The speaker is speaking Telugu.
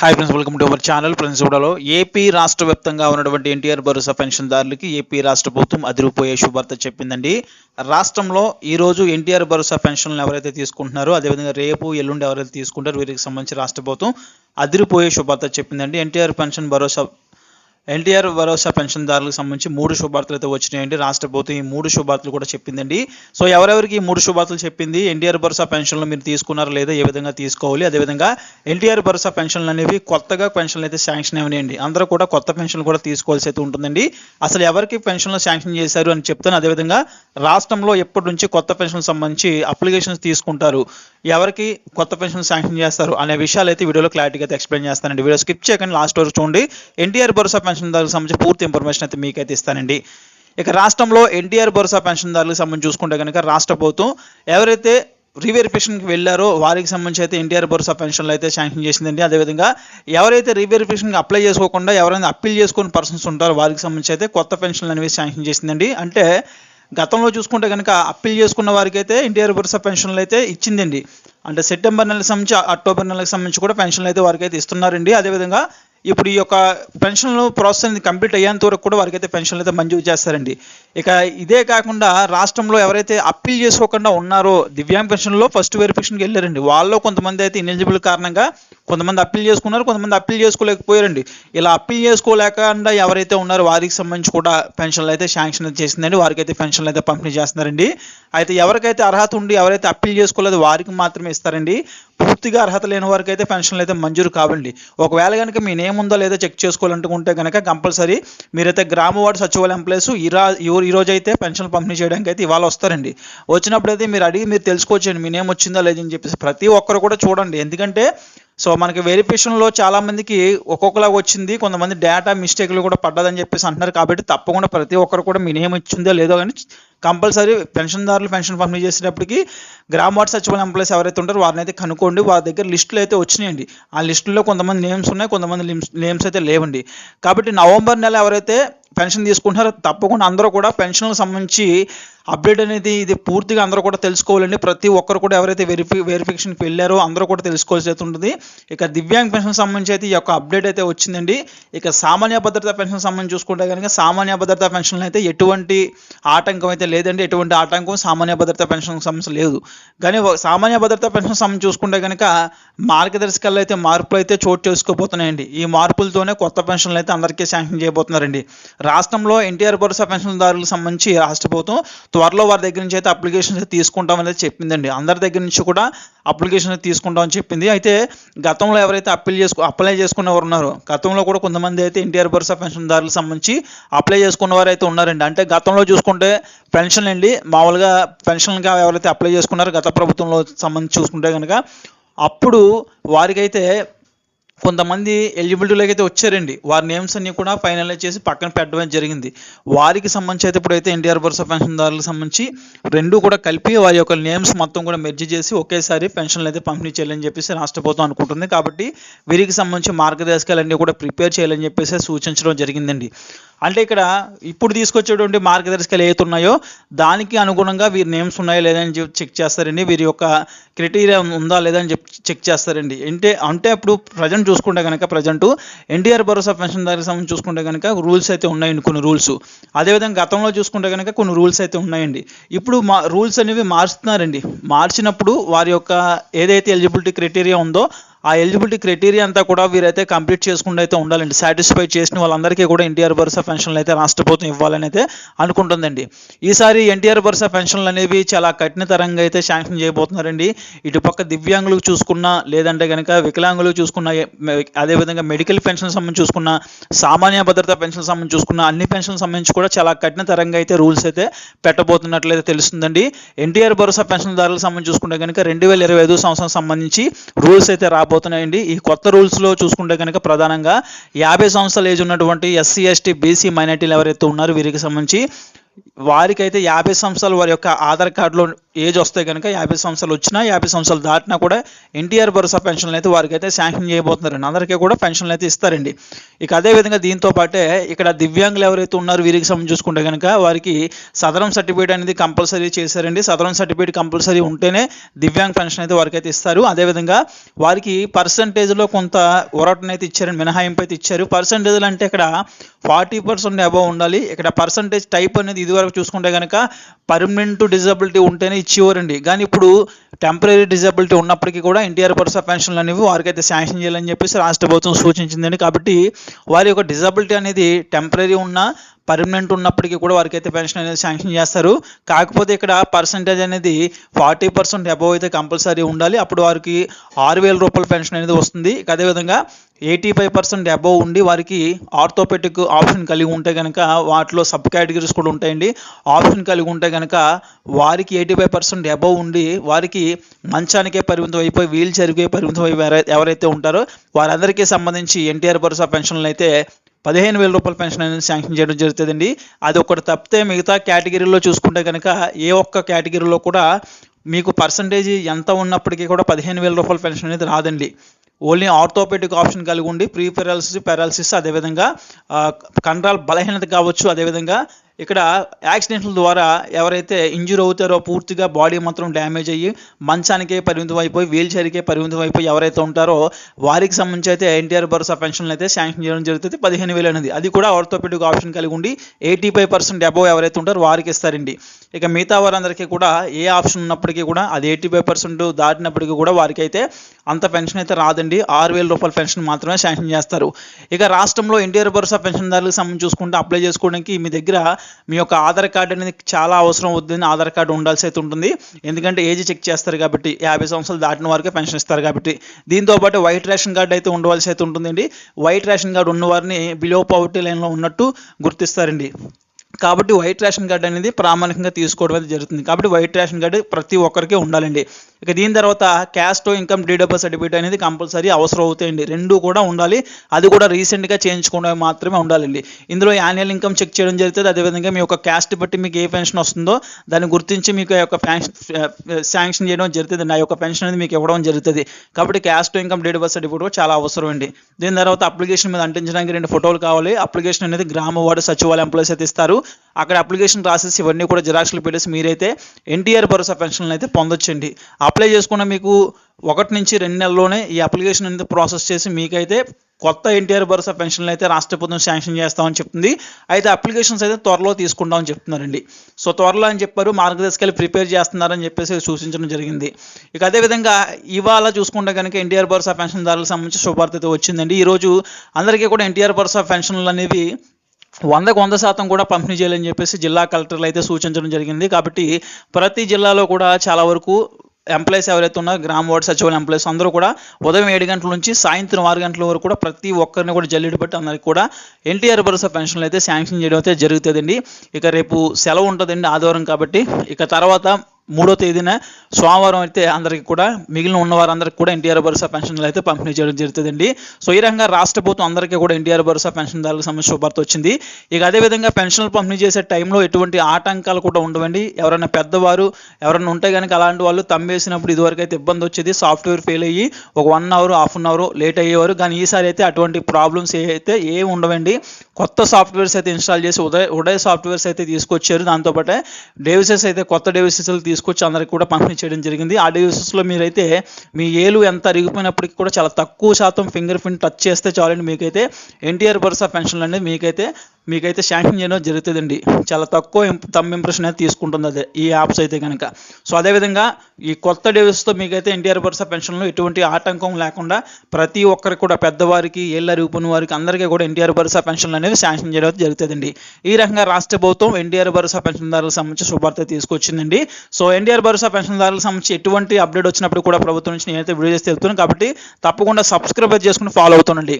Hi friends welcome to our channel friends కూడాలో AP రాష్ట్ర వ్యాప్తంగా ఉన్నటువంటి ఎన్టీఆర్ భరోసా పెన్షన్దారులకి ఏపీ రాష్ట్ర ప్రభుత్వం అదిరిపోయే శుభార్త చెప్పిందండి. రాష్ట్రంలో ఈరోజు ఎన్టీఆర్ భరోసా పెన్షన్లు ఎవరైతే తీసుకుంటున్నారో అదేవిధంగా రేపు ఎల్లుండి ఎవరైతే తీసుకుంటారో వీరికి సంబంధించి రాష్ట్ర ప్రభుత్వం అదిరిపోయే శుభార్త చెప్పిందండి. ఎన్టీఆర్ పెన్షన్ భరోసా ఎన్టీఆర్ భరోసా పెన్షన్దారులకు సంబంధించి మూడు శుభార్తలు అయితే వచ్చినాయండి. రాష్ట్ర ప్రభుత్వం ఈ మూడు శుభార్తలు కూడా చెప్పిందండి. సో ఎవరెవరికి ఈ మూడు శుభార్తలు చెప్పింది? ఎన్టీఆర్ భరోసా పెన్షన్లు మీరు తీసుకున్నారా లేదా? ఏ విధంగా తీసుకోవాలి? అదేవిధంగా ఎన్టీఆర్ భరోసా పెన్షన్లు అనేవి కొత్తగా పెన్షన్లు అయితే శాంక్షన్ అయినాయండి. అందరూ కూడా కొత్త పెన్షన్లు కూడా తీసుకోవాల్సి అయితే ఉంటుందండి. అసలు ఎవరికి పెన్షన్లు శాంక్షన్ చేశారు అని చెప్తాను. అదేవిధంగా రాష్ట్రంలో ఎప్పటి నుంచి కొత్త పెన్షన్ సంబంధించి అప్లికేషన్స్ తీసుకుంటారు? ఎవరికి కొత్త పెన్షన్ శాంక్షన్ చేస్తారు? అనే విషయాలు అయితే వీడియోలో క్లారిటీగా అయితే ఎక్స్ప్లెయిన్ చేస్తానండి. వీడియో స్కిప్ చేయకండి. లాస్ట్ వరకు చూడండి. ఎన్టీఆర్ భరోసా పెన్షన్ పెన్షన్దారులకు సంబంధించి పూర్తి ఇన్ఫర్మేషన్ అయితే మీకైతే ఇస్తానండి. ఇక రాష్ట్రంలో ఎన్టీఆర్ భరోసా పెన్షన్దారులకు సంబంధించి చూసుకుంటే కనుక రాష్ట్ర ప్రభుత్వం ఎవరైతే రీవెరిఫికేషన్కి వెళ్ళారో వారికి సంబంధించి అయితే ఎన్టీఆర్ భరోసా పెన్షన్లు అయితే శాంక్షన్ చేసిందండి. అదేవిధంగా ఎవరైతే రీవెరిఫికేషన్కి అప్లై చేసుకోకుండా ఎవరైనా అప్పీల్ చేసుకుని పర్సన్స్ ఉంటారో వారికి సంబంధించి అయితే కొత్త పెన్షన్లు అనేవి శాంక్షన్ చేసిందండి. అంటే గతంలో చూసుకుంటే కనుక అప్పీల్ చేసుకున్న వారికి అయితే ఎన్టీఆర్ భరోసా పెన్షన్లు అయితే ఇచ్చిందండి. అంటే సెప్టెంబర్ నెలకు సంబంధించి అక్టోబర్ నెలకు సంబంధించి కూడా పెన్షన్లు అయితే వారికి అయితే ఇస్తున్నారండి. అదేవిధంగా ఇప్పుడు ఈ యొక్క పెన్షన్లు ప్రాసెస్ అనేది కంప్లీట్ అయ్యేంత వరకు కూడా వారికి అయితే పెన్షన్లు అయితే మంజూరు చేస్తారండి. ఇక ఇదే కాకుండా రాష్ట్రంలో ఎవరైతే అప్పీల్ చేసుకోకుండా ఉన్నారో దివ్యాంగ పెన్షన్లో ఫస్ట్ వెరిఫికేషన్కి వెళ్ళారండి. వాళ్ళలో కొంతమంది అయితే ఇనెలిజిబుల్ కారణంగా కొంతమంది అప్పీల్ చేసుకున్నారు కొంతమంది అప్పీల్ చేసుకోలేకపోయారండి. ఇలా అప్పీల్ చేసుకోలేకుండా ఎవరైతే ఉన్నారో వారికి సంబంధించి కూడా పెన్షన్లు అయితే శాంక్షన్ అయితే చేసిందండి. వారికి అయితే పెన్షన్లు అయితే పంపిణీ చేస్తున్నారండి. అయితే ఎవరికైతే అర్హత ఉండి ఎవరైతే అప్పీల్ చేసుకోలేదు వారికి మాత్రమే ఇస్తారండి. పూర్తిగా అర్హత లేని వారికి అయితే పెన్షన్లు అయితే మంజూరు కావండి. ఒకవేళ కనుక మీ నేమ్ ఉందో లేదో చెక్ చేసుకోవాలనుకుంటే కనుక కంపల్సరీ మీరైతే గ్రామ వార్డు సచివాలయం ప్లేస్ ఈరా ఈరోజు అయితే పెన్షన్లు పంపిణీ చేయడానికి అయితే ఇవాళ వస్తారండి. వచ్చినప్పుడు అయితే మీరు అడిగి మీరు తెలుసుకోవచ్చండి మీ నేమ్ వచ్చిందా లేదని చెప్పేసి ప్రతి ఒక్కరు కూడా చూడండి. ఎందుకంటే సో మనకి వెరిఫికేషన్లో చాలామందికి ఒక్కొక్కలాగా వచ్చింది. కొంతమంది డేటా మిస్టేక్లు కూడా పడ్డదని చెప్పేసి అంటున్నారు కాబట్టి తప్పకుండా ప్రతి ఒక్కరు కూడా మీ నేమ్ ఇచ్చిందో లేదో కానీ కంపల్సరీ పెన్షన్దారులు పెన్షన్ పంపిణీ చేసేటప్పటికి గ్రామ వార్డు సచివాలయం ఎంప్లాయీస్ ఎవరైతే ఉంటారో వారిని అయితే కనుక్కోండి. వారి దగ్గర లిస్టులు అయితే వచ్చినాయండి. ఆ లిస్టుల్లో కొంతమంది నేమ్స్ ఉన్నాయి కొంతమంది నేమ్స్ అయితే లేవండి. కాబట్టి నవంబర్ నెల ఎవరైతే పెన్షన్ తీసుకుంటున్నారు. తప్పకుండా అందరూ కూడా పెన్షన్లకు సంబంధించి అప్డేట్ అనేది ఇది పూర్తిగా అందరూ కూడా తెలుసుకోవాలండి. ప్రతి ఒక్కరు కూడా ఎవరైతే వెరిఫి వెరిఫికేషన్కి వెళ్ళారో అందరూ కూడా తెలుసుకోవాల్సి అయితే ఉంటుంది. ఇక దివ్యాంగ్ పెన్షన్ సంబంధించి అయితే ఈ యొక్క అప్డేట్ అయితే వచ్చిందండి. ఇక సామాన్య భద్రతా పెన్షన్ సంబంధించి చూసుకుంటే కనుక సామాన్య భద్రతా పెన్షన్లు అయితే ఎటువంటి ఆటంకం అయితే లేదండి. ఎటువంటి ఆటంకం సామాన్య భద్రతా పెన్షన్ సంబంధించి లేదు. కానీ సామాన్య భద్రతా పెన్షన్ సంబంధించి చూసుకుంటే కనుక మార్గదర్శకాలు అయితే మార్పులు అయితే చోటు చేసుకోబోతున్నాయండి. ఈ మార్పులతోనే కొత్త పెన్షన్లు అయితే అందరికీ శాంక్షన్ చేయబోతున్నారండి. రాష్ట్రంలో ఎన్టీఆర్ భరోసా పెన్షన్దారులకు సంబంధించి రాష్ట్ర ప్రభుత్వం త్వరలో వారి దగ్గర నుంచి అయితే అప్లికేషన్స్ తీసుకుంటామనేది చెప్పిందండి. అందరి దగ్గర నుంచి కూడా అప్లికేషన్ తీసుకుంటామని చెప్పింది. అయితే గతంలో ఎవరైతే అప్పీల్ చేసుకో అప్లై చేసుకున్నవారు ఉన్నారో గతంలో కూడా కొంతమంది అయితే ఎన్టీఆర్ భరోసా పెన్షన్దారులకు సంబంధించి అప్లై చేసుకున్న వారు అయితే ఉన్నారండి. అంటే గతంలో చూసుకుంటే పెన్షన్ అండి మామూలుగా పెన్షన్గా ఎవరైతే అప్లై చేసుకున్నారో గత ప్రభుత్వంలో సంబంధించి చూసుకుంటే కనుక అప్పుడు వారికైతే కొంతమంది ఎలిజిబిలిటీలోకి అయితే వచ్చారండి. వారి నేమ్స్ అన్ని కూడా ఫైనలైజ్ చేసి పక్కన పెట్టడం జరిగింది. వారికి సంబంధించి అయితే ఇప్పుడైతే ఎన్టీఆర్ భరోసా పెన్షన్దారులకు సంబంధించి రెండు కూడా కలిపి వారి యొక్క నేమ్స్ మొత్తం కూడా మెర్జీ చేసి ఒకేసారి పెన్షన్లు అయితే పంపిణీ చేయాలని చెప్పేసి రాష్ట్ర ప్రభుత్వం అనుకుంటుంది. కాబట్టి వీరికి సంబంధించి మార్గదర్శకాలన్నీ కూడా ప్రిపేర్ చేయాలని చెప్పేసి సూచించడం జరిగిందండి. అంటే ఇక్కడ ఇప్పుడు తీసుకొచ్చేటువంటి మార్గదర్శకాలు ఏవైతే ఉన్నాయో దానికి అనుగుణంగా వీరి నేమ్స్ ఉన్నాయో లేదని చెప్పి చెక్ చేస్తారండి. వీరి యొక్క క్రైటీరియా ఉందా లేదా అని చెప్పి చెక్ చేస్తారండి. అంటే అంటే అప్పుడు ప్రజెంట్ చూసుకుంటే కనుక ప్రజెంట్ ఎన్టీఆర్ భరోసా పెన్షన్దారికి సంబంధించి చూసుకుంటే కనుక రూల్స్ అయితే ఉన్నాయండి కొన్ని రూల్స్. అదేవిధంగా గతంలో చూసుకుంటే కనుక కొన్ని రూల్స్ అయితే ఉన్నాయండి. ఇప్పుడు మా రూల్స్ అనేవి మారుస్తున్నారండి. మార్చినప్పుడు వారి యొక్క ఏదైతే ఎలిజిబిలిటీ క్రైటీరియా ఉందో ఆ ఎలిజిబిలిటీ క్రైటీరియా అంతా కూడా వీరైతే కంప్లీట్ చేసుకుంటూ అయితే ఉండాలండి. సాటిస్ఫై చేసిన వాళ్ళందరికీ కూడా ఎన్టీఆర్ భరోసా పెన్షన్లు అయితే రాష్ట్ర ప్రభుత్వం ఇవ్వాలని అయితే అనుకుంటుందండి. ఈసారి ఎన్టీఆర్ భరోసా పెన్షన్లు అనేవి చాలా కఠినతరంగా అయితే శాంక్షన్ చేయబోతున్నారండి. ఇటుపక్క దివ్యాంగులకు చూసుకున్నా లేదంటే కనుక వికలాంగులకు చూసుకున్న అదేవిధంగా మెడికల్ పెన్షన్ సంబంధించి చూసుకున్న సామాన్య భద్రతా పెన్షన్ సంబంధించి చూసుకున్న అన్ని పెన్షన్ సంబంధించి కూడా చాలా కఠినతరంగా అయితే రూల్స్ అయితే పెట్టబోతున్నట్లయితే తెలుస్తుందండి. ఎన్టీఆర్ భరోసా పెన్షన్దారులకు సంబంధించి చూసుకుంటే కనుక రెండు వేల ఇరవై ఐదు సంవత్సరం సంబంధించి రూల్స్ అయితే రాబోతున్నాయండి ఈ కొత్త రూల్స్లో చూసుకుంటే కనుక ప్రధానంగా యాభై సంవత్సరాల ఏజ్ ఉన్నటువంటి ఎస్సీ ఎస్టీ బీసీ మైనార్టీలు ఎవరైతే ఉన్నారో వీరికి సంబంధించి వారికైతే యాభై సంవత్సరాలు వారి యొక్క ఆధార్ కార్డులో ఏజ్ వస్తే కనుక యాభై సంవత్సరాలు వచ్చినా యాభై సంవత్సరాలు దాటినా కూడా ఎన్టీఆర్ భరోసా పెన్షన్లు అయితే వారికి అయితే శాంక్షన్ చేయబోతున్నారండి. అందరికీ కూడా పెన్షన్లు అయితే ఇస్తారండి. ఇక అదేవిధంగా దీంతో పాటే ఇక్కడ దివ్యాంగులు ఎవరైతే ఉన్నారో వీరికి సంబంధించి చూసుకుంటే కనుక వారికి సదరం సర్టిఫికేట్ అనేది కంపల్సరీ చేశారండి. సదరం సర్టిఫికేట్ కంపల్సరీ ఉంటేనే దివ్యాంగ్ పెన్షన్ అయితే వారికి అయితే ఇస్తారు అదేవిధంగా వారికి పర్సంటేజ్లో కొంత ఒరటనైతే ఇచ్చారండి మినహాయింపు అయితే ఇచ్చారు. పర్సంటేజ్లు అంటే ఇక్కడ ఫార్టీ పర్సెంట్ అబవ్ ఉండాలి. ఇక్కడ పర్సంటేజ్ టైప్ అనేది ఇదివరకు చూసుకుంటే కనుక పర్మనెంట్ డిజబిలిటీ ఉంటేనే ఇచ్చేవారండి. కానీ ఇప్పుడు టెంపరీ డిజబిలిటీ ఉన్నప్పటికీ కూడా ఎన్టీఆర్ భరోసా పెన్షన్లు అనేవి వారికైతే శాంక్షన్ చేయాలని చెప్పేసి రాష్ట్ర ప్రభుత్వం సూచించిందండి. కాబట్టి వారి యొక్క డిజబిలిటీ అనేది టెంపరీ ఉన్నా పర్మనెంట్ ఉన్నప్పటికీ కూడా వారికి అయితే పెన్షన్ అనేది శాంక్షన్ చేస్తారు. కాకపోతే ఇక్కడ పర్సంటేజ్ అనేది ఫార్టీ పర్సెంట్ అబవ్ అయితే కంపల్సరీ ఉండాలి. అప్పుడు వారికి ఆరు వేల రూపాయల పెన్షన్ అనేది వస్తుంది. అదేవిధంగా ఎయిటీ ఫైవ్ పర్సెంట్ అబోవ్ ఉండి వారికి ఆర్థోపెటిక్ ఆప్షన్ కలిగి ఉంటే కనుక వాటిలో సబ్ కేటగిరీస్ కూడా ఉంటాయండి. ఆప్షన్ కలిగి ఉంటే కనుక వారికి ఎయిటీ ఫైవ్ పర్సెంట్ అబోవ్ ఉండి వారికి మంచానికే పరిమితం అయిపోయి వీల్ చైర్కే పరిమితం అయి ఎవరైతే ఉంటారో వారందరికీ సంబంధించి ఎన్టీఆర్ భరోసా పెన్షన్లు అయితే పదిహేను వేల రూపాయల పెన్షన్ అనేది శాంక్షన్ చేయడం జరుగుతుందండి. అది ఒకటి తప్పితే మిగతా కేటగిరీలో చూసుకుంటే కనుక ఏ ఒక్క కేటగిరీలో కూడా మీకు పర్సంటేజ్ ఎంత ఉన్నప్పటికీ కూడా పదిహేను వేల రూపాయల పెన్షన్ అనేది రాదండి. ఓన్లీ ఆర్థోపెడిక్ ఆప్షన్ కలిగి ఉండి ప్రీ పెరాలసిస్ పెరాలసిస్ అదేవిధంగా కండరాల బలహీనత కావచ్చు అదేవిధంగా ఇక్కడ యాక్సిడెంట్ల ద్వారా ఎవరైతే ఇంజూర్ అవుతారో పూర్తిగా బాడీ మాత్రం డ్యామేజ్ అయ్యి మంచానికే పరిమితం అయిపోయి వీల్ చైర్కే పరిమితం అయిపోయి ఎవరైతే ఉంటారో వారికి సంబంధించి అయితే ఎన్టీఆర్ భరోసా పెన్షన్లు అయితే శాంక్షన్ చేయడం జరుగుతుంది. పదిహేను వేలు అనేది అది కూడా ఆర్థోపెడిక్ ఆప్షన్ కలిగి ఉండి ఎయిటీ ఫైవ్ పర్సెంట్ అబోవ్ ఎవరైతే ఉంటారో వారికి ఇస్తారండి. ఇక మిగతా వారందరికీ కూడా ఏ ఆప్షన్ ఉన్నప్పటికీ కూడా అది ఎయిటీ ఫైవ్ పర్సెంట్ దాటినప్పటికీ కూడా వారికి అయితే అంత పెన్షన్ అయితే రాదండి. ఆరు వేల రూపాయల పెన్షన్ మాత్రమే శాంక్షన్ చేస్తారు. ఇక రాష్ట్రంలో ఎన్టీఆర్ భరోసా పెన్షన్దారులకు సంబంధించి చూసుకుంటే అప్లై చేసుకోవడానికి మీ దగ్గర మీ యొక్క ఆధార్ కార్డు అనేది చాలా అవసరం అవుతుంది. ఆధార్ కార్డు ఉండాల్సి అయితే ఉంటుంది. ఎందుకంటే ఏజ్ చెక్ చేస్తారు కాబట్టి యాభై సంవత్సరాలు దాటిన వారికి పెన్షన్ ఇస్తారు కాబట్టి. దీంతో పాటు వైట్ రేషన్ కార్డు అయితే ఉండవలసి అయితే ఉంటుందండి. వైట్ రేషన్ కార్డు ఉన్నవారిని బిలో పవర్టీ లైన్లో ఉన్నట్టు గుర్తిస్తారండి. కాబట్టి వైట్ రేషన్ కార్డు అనేది ప్రామాణికంగా తీసుకోవడం అనేది జరుగుతుంది. కాబట్టి వైట్ రేషన్ కార్డు ప్రతి ఒక్కరికి ఉండాలండి. ఇక దీని తర్వాత క్యాస్ట్ ఇన్కమ్ డీడబుల్ సర్టిఫికేట్ అనేది కంపల్సరీ అవసరం అవుతాయండి. రెండు కూడా ఉండాలి. అది కూడా రీసెంట్గా చేయించుకోవడం మాత్రమే ఉండాలండి. ఇందులో యాన్యువల్ ఇన్కమ్ చెక్ చేయడం జరుగుతుంది. అదేవిధంగా మీ యొక్క క్యాస్ట్ బట్టి మీకు ఏ పెన్షన్ వస్తుందో దాన్ని గుర్తించి మీకు ఆ యొక్క శాంక్షన్ చేయడం జరుగుతుంది. ఆ యొక్క పెన్షన్ అనేది మీకు ఇవ్వడం జరుగుతుంది. కాబట్టి క్యాస్ట్ ఇన్కమ్ డీడబుల్ సర్టిఫికేట్ కూడా చాలా అవసరం అండి. దీని తర్వాత అప్లికేషన్ మీద అంటించడానికి రెండు ఫోటోలు కావాలి. అప్లికేషన్ అనేది గ్రామ వార్డు సచివాలయ ఎంప్లాయీస్ అయితే ఇస్తారు. అక్కడ అప్లికేషన్ రాసేసి ఇవన్నీ కూడా జిరాక్స్లు పెట్టేసి మీరైతే ఎన్టీఆర్ భరోసా పెన్షన్లు అయితే పొందొచ్చండి. అప్లై చేసుకున్న మీకు ఒకటి నుంచి రెండు నెలల్లోనే ఈ అప్లికేషన్ అనేది ప్రాసెస్ చేసి మీకైతే కొత్త ఎన్టీఆర్ భరోసా పెన్షన్లు అయితే రాష్ట్ర ప్రభుత్వం శాంక్షన్ చేస్తామని చెప్తుంది. అయితే అప్లికేషన్స్ అయితే త్వరలో తీసుకుంటామని చెప్తున్నారండి. సో త్వరలో అని చెప్పారు మార్గదర్శకాలు ప్రిపేర్ చేస్తున్నారని చెప్పేసి సూచించడం జరిగింది. ఇక అదేవిధంగా ఇవాళ చూసుకుంటే కనుక ఎన్టీఆర్ భరోసా పెన్షన్దారులకు సంబంధించి శుభార్త అయితే వచ్చిందండి. ఈరోజు అందరికీ కూడా ఎన్టీఆర్ భరోసా పెన్షన్లు అనేవి వందకు వంద శాతం కూడా పంపిణీ చేయాలని చెప్పేసి జిల్లా కలెక్టర్లు అయితే సూచించడం జరిగింది. కాబట్టి ప్రతి జిల్లాలో కూడా చాలా వరకు ఎంప్లాయీస్ ఎవరైతే ఉన్నారో గ్రామ వార్డు సచివాలయం ఎంప్లాయీస్ అందరూ కూడా ఉదయం ఏడు గంటల నుంచి సాయంత్రం ఆరు గంటల వరకు కూడా ప్రతి ఒక్కరిని కూడా జల్లెడు పెట్టి అందరికి కూడా ఎన్టీఆర్ భరోసా పెన్షన్లు అయితే శాంక్షన్ చేయడం అయితే జరుగుతుందండి. ఇక రేపు సెలవు ఉంటుందండి ఆదివారం కాబట్టి. ఇక తర్వాత మూడో తేదీన సోమవారం అయితే అందరికీ కూడా మిగిలిన ఉన్న వారందరికీ కూడా ఎన్టీఆర్ భరోసా పెన్షన్లు అయితే పంపిణీ చేయడం జరుగుతుందండి. సో ఈ రకంగా రాష్ట్ర ప్రభుత్వం అందరికీ కూడా ఎన్టీఆర్ భరోసా పెన్షన్దారులకు సంబంధించి శుభార్త వచ్చింది. ఇక అదేవిధంగా పెన్షన్లు పంపిణీ చేసే టైంలో ఎటువంటి ఆటంకాలు కూడా ఉండవండి. ఎవరైనా పెద్దవారు ఎవరైనా ఉంటే కనుక అలాంటి వాళ్ళు తమ్మేసినప్పుడు ఇదివరకు అయితే ఇబ్బంది వచ్చేది. సాఫ్ట్వేర్ ఫెయిల్ అయ్యి ఒక one hour half an hour late అయ్యేవారు. కానీ ఈసారి అయితే అటువంటి ప్రాబ్లమ్స్ అయితే ఏమి ఉండవండి. కొత్త సాఫ్ట్వేర్స్ అయితే ఇన్స్టాల్ చేసి ఉదయ ఉదయ సాఫ్ట్వేర్స్ అయితే తీసుకొచ్చారు. దాంతోపాటే డేవిసెస్ అయితే కొత్త డేవిసెస్లు తీసుకొచ్చి అందరికి కూడా పంపిణీ చేయడం జరిగింది. ఆ డివైసెస్లో మీరైతే మీ ఏలు ఎంత అరిగిపోయినప్పటికీ కూడా చాలా తక్కువ శాతం ఫింగర్ ప్రింట్ టచ్ చేస్తే చాలండి. మీకైతే ఎన్టీఆర్ భరోసా పెన్షన్లు అనేది మీకైతే మీకైతే శాంక్షన్ చేయడం జరుగుతుందండి. చాలా తక్కువ తమ్ ఇంప్రెషన్ అయితే తీసుకుంటుంది అదే ఈ యాప్స్ అయితే కనుక సో అదేవిధంగా ఈ కొత్త డేవిస్తో మీకైతే ఎన్టీఆర్ భరోసా పెన్షన్లో ఎటువంటి ఆటంకం లేకుండా ప్రతి ఒక్కరికి కూడా పెద్దవారికి ఏళ్ళ రూపం వారికి అందరికీ కూడా ఎన్టీఆర్ భరోసా పెన్షన్లు అనేవి శాంక్షన్ చేయడం జరుగుతుందండి. ఈ రకంగా రాష్ట్ర ప్రభుత్వం ఎన్టీఆర్ భరోసా పెన్షన్దారులకు సంబంధించి శుభార్త తీసుకొచ్చిందండి. సో ఎన్టీఆర్ భరోసా పెన్షన్దారులకు సంబంధించి ఎటువంటి అప్డేట్ వచ్చినప్పుడు కూడా ప్రభుత్వం నుంచి నేనైతే వీడియో చేసి తెలుపుతున్నాను. కాబట్టి తప్పకుండా సబ్స్క్రైబ్ చేసుకుని ఫాలో అవుతానండి